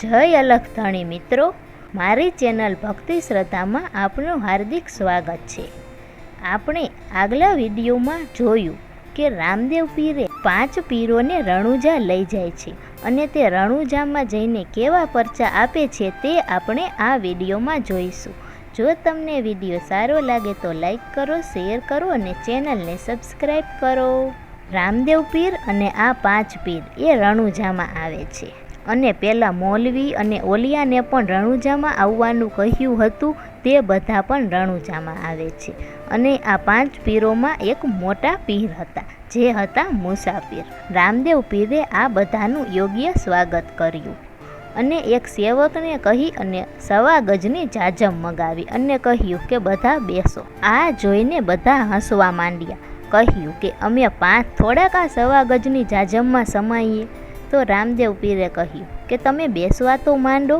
જય અલખધણી મિત્રો, મારી ચેનલ ભક્તિ શ્રદ્ધામાં આપનું હાર્દિક સ્વાગત છે. આપણે આગલા વિડીયોમાં જોયું કે રામદેવ પીરે પાંચ પીરોને રણુજા લઈ જાય છે અને તે રણુજામાં જઈને કેવા પરચા આપે છે તે આપણે આ વિડીયોમાં જોઈશું. જો તમને વીડિયો સારો લાગે તો લાઈક કરો, શેર કરો અને ચેનલને સબસ્ક્રાઈબ કરો. રામદેવ પીર અને આ પાંચ પીર એ રણુજામાં આવે છે. અને પહેલાં મૌલવી અને ઓલિયાને પણ રણુજામાં આવવાનું કહ્યું હતું. તે બધા પણ રણુજામાં આવે છે અને આ પાંચ પીરોમાં એક મોટા પીર હતા, જે હતા મુસાફીર. રામદેવ પીરે આ બધાનું યોગ્ય સ્વાગત કર્યું અને એક સેવકને કહી અને સવા ગજની જાજમ મગાવી અને કહ્યું કે, બધા બેસો. આ જોઈને બધા હસવા માંડ્યા, કહ્યું કે, અમે પાંચ થોડાક આ સવા ગજની જાજમમાં સમાઈએ. તો રામદેવ પીરે કહ્યું કે તમે બેસવા તો માંડો,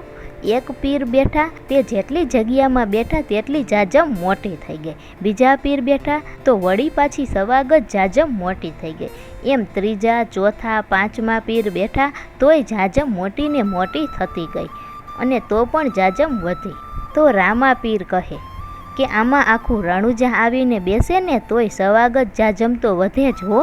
એક પીર બેઠા તે જેટલી જગ્યામાં બેઠા તેટલી જાજમ મોટી થઈ ગઈ. બીજા પીર બેઠા તો વળી પાછી સવાગત જાજમ મોટી થઈ ગઈ. એમ ત્રીજા, ચોથા, પાંચમા પીર બેઠા તોય જાજમ મોટી ને મોટી થતી ગઈ અને તો પણ જાજમ વધી. તો રામા પીર કહે કે આમાં આખું રણુજા આવીને બેસે ને તોય સવાગત જાજમ તો વધે જ હો.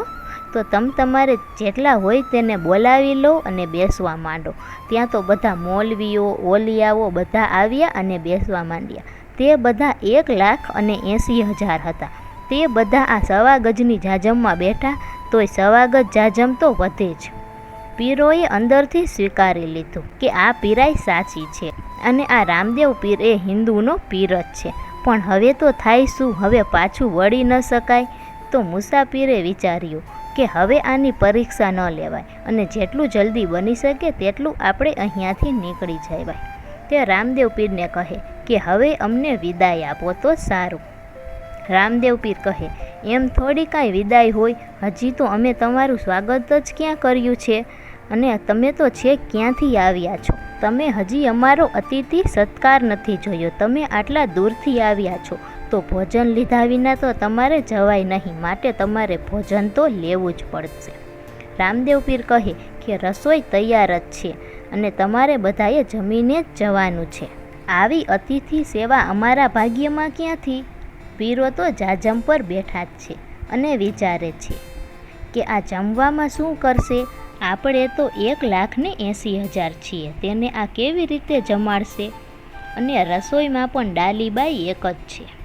તો તમ તમારે જેટલા હોય તેને બોલાવી લો અને બેસવા માંડો. ત્યાં તો બધા મોલવીઓ, ઓલિયાઓ બધા આવ્યા અને બેસવા માંડ્યા. તે બધા એક લાખ અને એંસી હજાર હતા. તે બધા આ સવા ગજની જાજમમાં બેઠા, તોય સવાગત જાજમ તો વધે જ. પીરોએ અંદરથી સ્વીકારી લીધું કે આ પીરાઈ સાચી છે અને આ રામદેવ પીર એ હિન્દુનો પીર જ છે. પણ હવે તો થાય શું? હવે પાછું વળી ન શકાય? તો મુસાફીરે વિચાર્યું કે હવે આની પરીક્ષા ન લેવાય અને જેટલું જલ્દી બની શકે તેટલું આપણે અહીંયાથી નીકળી જવાય. તે રામદેવ પીરને કહે કે હવે અમને વિદાય આપો તો સારું. રામદેવ પીર કહે, એમ થોડી કાંઈ વિદાય હોય? હજી તો અમે તમારું સ્વાગત જ ક્યાં કર્યું છે? અને તમે તો છેક ક્યાંથી આવ્યા છો? તમે હજી અમારો અતિથિ સત્કાર નથી જોયો. તમે આટલા દૂરથી આવ્યા છો. તો ભોજન લીધા વિના તો તમારે જવાય નહીં. માટે તમારે ભોજન તો લેવું જ પડશે. રામદેવ પીર કહે કે રસોઈ તૈયાર જ છે અને તમારે બધાએ જમીને જ જવાનું છે. આવી અતિથિ સેવા અમારા ભાગ્યમાં ક્યાંથી? પીરો તો જાજમ પર બેઠા જ છે અને વિચારે છે કે આ જમવામાં શું કરશે? આપણે તો એક લાખને એંસી હજાર છીએ. તેને આ કેવી રીતે જમાડશે? અને રસોઈમાં પણ ડાલીબાઈ એક જ છે.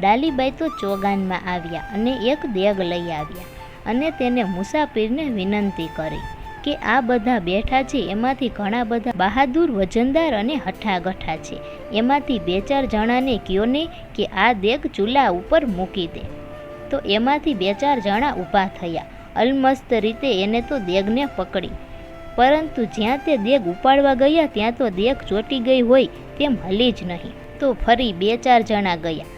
ડાલીબાઈ તો ચોગાનમાં આવ્યા અને એક દેગ લઈ આવ્યા અને તેને મુસાફિરને વિનંતી કરી કે આ બધા બેઠા છે, એમાંથી ઘણા બધા બહાદુર, વજનદાર અને હઠાગઠા છે. એમાંથી બે ચાર જણાને કયો ને કે આ દેગ ચૂલા ઉપર મૂકી દે. તો એમાંથી બે ચાર જણા ઊભા થયા. અલમસ્ત રીતે એને તો દેગને પકડી. પરંતુ જ્યાં તે દેગ ઉપાડવા ગયા, ત્યાં તો દેગ ચોટી ગઈ હોય તેમ હલી જ નહીં. તો ફરી બે ચાર જણા ગયા.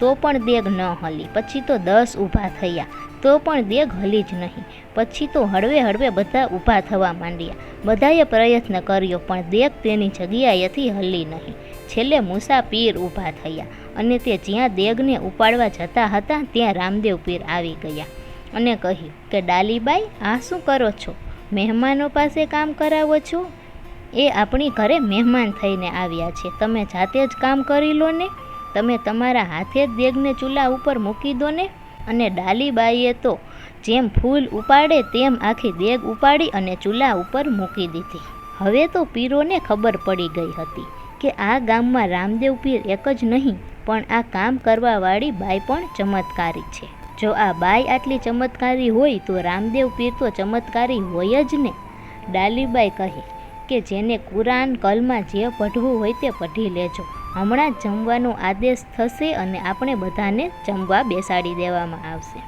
તો પણ દેગ ન હલી. પછી તો દસ ઊભા થયા. તો પણ દેગ હલી જ નહીં. પછી તો હળવે હળવે બધા ઊભા થવા માંડ્યા. બધાએ પ્રયત્ન કર્યો, પણ દેગ તેની જગ્યાએથી હલી નહીં. છેલ્લે મુસાપીર ઊભા થયા અને તે જ્યાં દેગને ઉપાડવા જતા હતા, ત્યાં રામદેવ પીર આવી ગયા અને કહ્યું કે, ડાલીબાઈ, આ શું કરો છો? મહેમાનો પાસે કામ કરાવો છો? એ આપણી ઘરે મહેમાન થઈને આવ્યા છે. તમે જાતે જ કામ કરી લો ને. તમે તમારા હાથે જ દેગને ચૂલા ઉપર મૂકી દો ને. અને ડાલીબાઈએ તો જેમ ફૂલ ઉપાડે તેમ આખી દેગ ઉપાડી અને ચૂલા ઉપર મૂકી દીધી. હવે તો પીરોને ખબર પડી ગઈ હતી કે આ ગામમાં રામદેવ પીર એક જ નહીં, પણ આ કામ કરવાવાળી બાઈ પણ ચમત્કારી છે. જો આ બાઈ આટલી ચમત્કારી હોય તો રામદેવ પીર તો ચમત્કારી હોય જ ને. ડાલીબાઈ કહે કે જેને કુરાન કલમાં જે પઢવું હોય તે પઢી લેજો. હમણાં જમવાનો આદેશ થશે અને આપણે બધાને જમવા બેસાડી દેવામાં આવશે.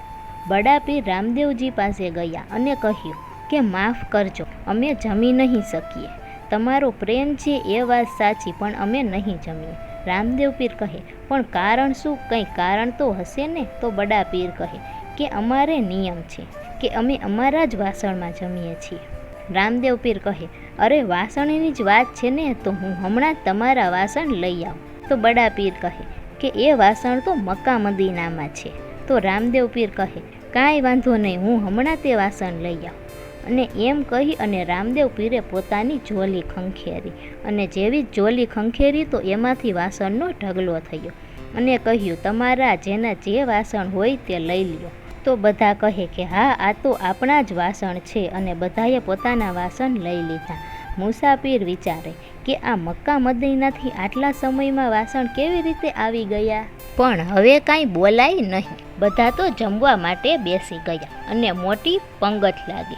બડા પીર રામદેવજી પાસે ગયા અને કહ્યું કે માફ કરજો, અમે જમી નહીં શકીએ. તમારો પ્રેમ છે એ વાત સાચી, પણ અમે નહીં જમીએ. રામદેવ પીર કહે, પણ કારણ શું? કંઈ કારણ તો હશે ને? તો બડા પીર કહે, કે અમારે નિયમ છે કે અમે અમારા જ વાસણમાં જમીએ છીએ. રામદેવ પીર કહે, અરે, વાસણની જ વાત છે ને, તો હું હમણાં તમારા વાસણ લઈ આવું. તો બડા પીર કહે, કે એ વાસણ તો મક્કા મદીનામાં છે. તો રામદેવ પીર કહે, કાંઈ વાંધો નહીં, હું હમણાં તે વાસણ લઈ આવું. અને એમ કહી અને રામદેવ પીરે પોતાની જોલી ખંખેરી. અને જેવી જ જોલી ખંખેરી તો એમાંથી વાસણનો ઢગલો થયો. અને કહ્યું, તમારા જેના જે વાસણ હોય તે લઈ લ્યો. તો બધા કહે કે, હા, આ તો આપણા જ વાસણ છે. અને બધાએ પોતાના વાસણ લઈ લીધા. મુસાફિર વિચારે કે, આ મક્કા મદીનાથી આટલા સમયમાં વાસણ કેવી રીતે આવી ગયા? પણ હવે કાંઈ બોલાય નહીં. બધા તો જમવા માટે બેસી ગયા અને મોટી પંગત લાગી.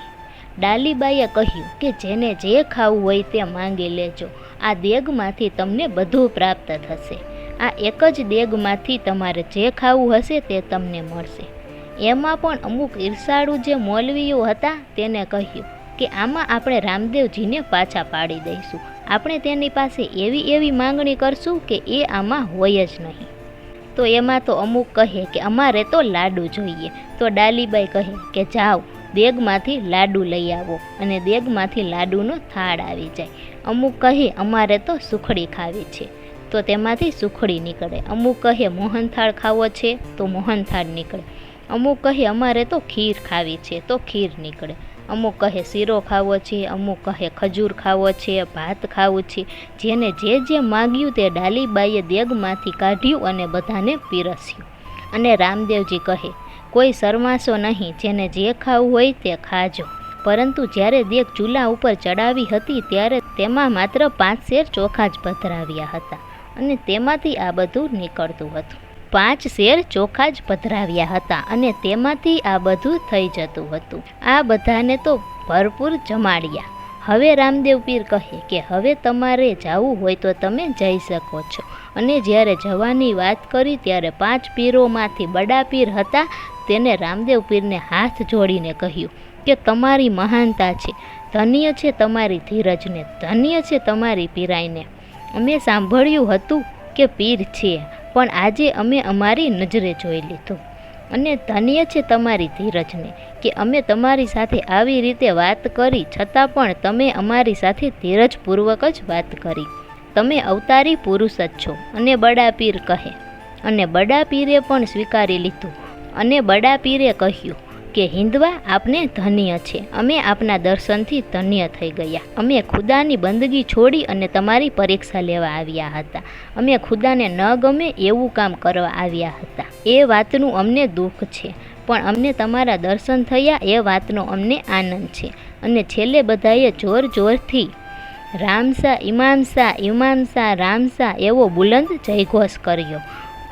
ડાલીબાઈએ કહ્યું કે, જેને જે ખાવું હોય તે માંગી લેજો. આ દેગમાંથી તમને બધું પ્રાપ્ત થશે. આ એક જ દેગમાંથી તમારે જે ખાવું હશે તે તમને મળશે. એમાં પણ અમુક ઈર્ષાળુ જે મૌલવીઓ હતા તેને કહ્યું કે આમાં આપણે રામદેવજીને પાછા પાડી દઈશું. આપણે તેની પાસે એવી એવી માંગણી કરશું કે એ આમાં હોય જ નહીં. તો એમાં તો અમુક કહે કે અમારે તો લાડુ જોઈએ. તો ડાલીબાઈ કહે કે જાઓ દેગમાંથી લાડુ લઈ આવો અને દેગમાંથી લાડુનો થાળ આવી જાય. અમુક કહે અમારે તો સુખડી ખાવી છે. તો તેમાંથી સુખડી નીકળે. અમુક કહે મોહનથાળ ખાવો છે તો મોહનથાળ નીકળે. અમુક કહે, અમારે તો ખીર ખાવી છે, તો ખીર નીકળે. અમુક કહે, શીરો ખાવો છે. અમુક કહે, ખજૂર ખાવો છે, ભાત ખાવું છે. જેને જે જે માગ્યું તે ડાલીબાઈએ દેગમાંથી કાઢ્યું અને બધાને પીરસ્યું. અને રામદેવજી કહે, કોઈ શરમાશો નહીં, જેને જે ખાવું હોય તે ખાજો. પરંતુ જ્યારે દેગ ચૂલા ઉપર ચડાવી હતી, ત્યારે તેમાં માત્ર પાંચ શેર ચોખા જ પધરાવ્યા હતા અને તેમાંથી આ બધું નીકળતું હતું. પાંચ શેર ચોખા જ પધરાવ્યા હતા અને તેમાંથી આ બધું થઈ જતું હતું. આ બધાને તો ભરપૂર જમાડ્યા. હવે રામદેવ પીર કહે કે, હવે તમારે જવું હોય તો તમે જઈ શકો છો. અને જ્યારે જવાની વાત કરી ત્યારે પાંચ પીરોમાંથી બડા પીર હતા. તેને રામદેવ પીરને હાથ જોડીને કહ્યું કે, તમારી મહાનતા છે. ધન્ય છે તમારી ધીરજને. ધન્ય છે તમારી પીરાઈને. અમે સાંભળ્યું હતું કે પીર છે. પણ આજે અમે અમારી નજરે જોઈ લીધું. અને ધન્ય છે તમારી ધીરજને કે અમે તમારી સાથે આવી રીતે વાત કરી છતાં પણ તમે અમારી સાથે ધીરજપૂર્વક જ વાત કરી. તમે અવતારી પુરુષ જ છો અને બડા પીર કહે. અને બડા પીરે પણ સ્વીકારી લીધું. અને બડાપીરે કહ્યું કે હિન્દવા આપને ધન્ય છે. અમે આપના દર્શનથી ધન્ય થઈ ગયા. અમે ખુદાની બંદગી છોડી અને તમારી પરીક્ષા લેવા આવ્યા હતા. અમે ખુદાને ન ગમે એવું કામ કરવા આવ્યા હતા. એ વાતનું અમને દુઃખ છે. પણ અમને તમારા દર્શન થયા એ વાતનો અમને આનંદ છે. અને છેલ્લે બધાએ જોર જોરથી, રામસા ઇમામસા ઇમામસા રામસા એવો બુલંદ જયઘોષ કર્યો.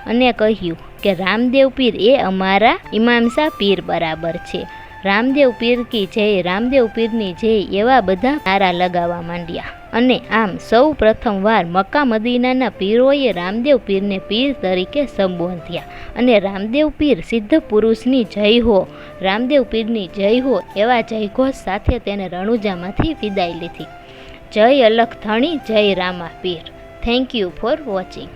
અને કહ્યું કે રામદેવ પીર એ અમારા ઇમામસા પીર બરાબર છે. રામદેવ પીર કી જય, રામદેવ પીરની જય એવા બધા તારા લગાવવા માંડ્યા. અને આમ સૌ પ્રથમવાર મક્કા મદીનાના પીરોએ રામદેવ પીરને પીર તરીકે સંબોધ્યા. અને રામદેવ પીર સિદ્ધ પુરુષની જય હો, રામદેવ પીરની જય હો એવા જયઘોષ સાથે તેને રણુજામાંથી વિદાય લીધી. જય અલખ ધણી, જય Rama Pir. Thank you for watching